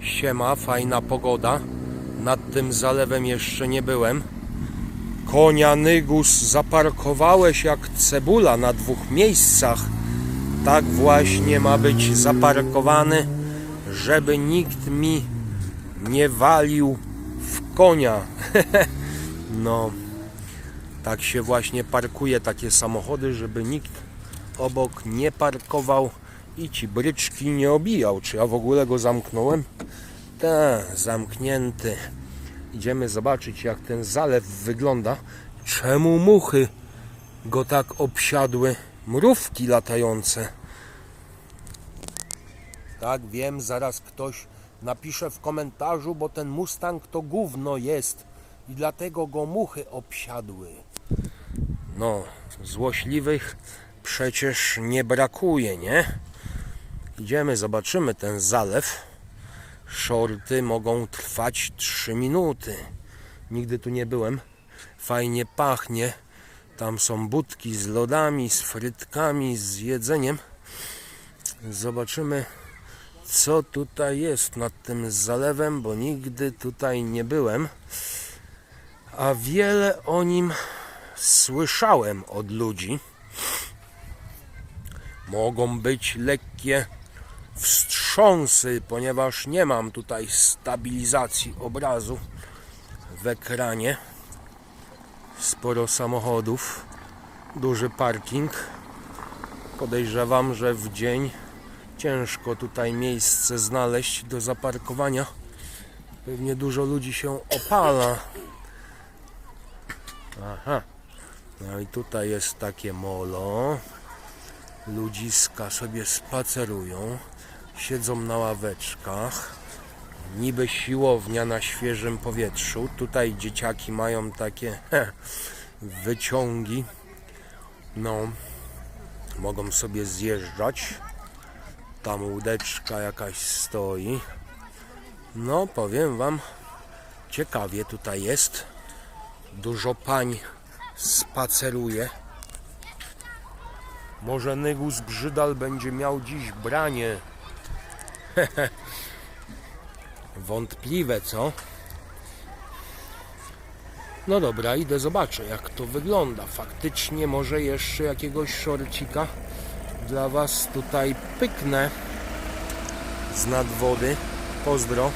Siema, fajna pogoda. Nad tym zalewem jeszcze nie byłem. Konia Nygus zaparkowałeś jak cebula na dwóch miejscach. Tak właśnie ma być zaparkowany, żeby nikt mi nie walił w konia. no, tak się właśnie parkuje takie samochody, żeby nikt obok nie parkował i ci bryczki nie obijał. Czy ja w ogóle go zamknąłem? Tak, zamknięty. Idziemy zobaczyć, jak ten zalew wygląda. Czemu muchy go tak obsiadły? Mrówki latające. Tak, wiem, zaraz ktoś napisze w komentarzu, bo ten Mustang to gówno jest i dlatego go muchy obsiadły. No, złośliwych przecież nie brakuje, nie? Idziemy, zobaczymy ten zalew. Shorty mogą trwać 3 minuty. Nigdy tu nie byłem. Fajnie pachnie. Tam są budki z lodami, z frytkami, z jedzeniem. Zobaczymy, co tutaj jest nad tym zalewem, bo nigdy tutaj nie byłem. A wiele o nim słyszałem od ludzi. Mogą być lekkie wstrząsy, ponieważ nie mam tutaj stabilizacji obrazu w ekranie. Sporo samochodów, duży parking. Podejrzewam, że w dzień ciężko tutaj miejsce znaleźć do zaparkowania. Pewnie dużo ludzi się opala. Aha. No i tutaj jest takie molo. Ludziska sobie spacerują, siedzą na ławeczkach. Niby siłownia na świeżym powietrzu. Tutaj dzieciaki mają takie he, wyciągi. No, mogą sobie zjeżdżać. Tam łódeczka jakaś stoi. No, powiem Wam, ciekawie tutaj jest. Dużo pań spaceruje. Może Nygus Brzydal będzie miał dziś branie. Wątpliwe, co? No dobra, idę zobaczę jak to wygląda. Faktycznie może jeszcze jakiegoś szorcika dla Was tutaj pyknę z nad wody. Pozdro.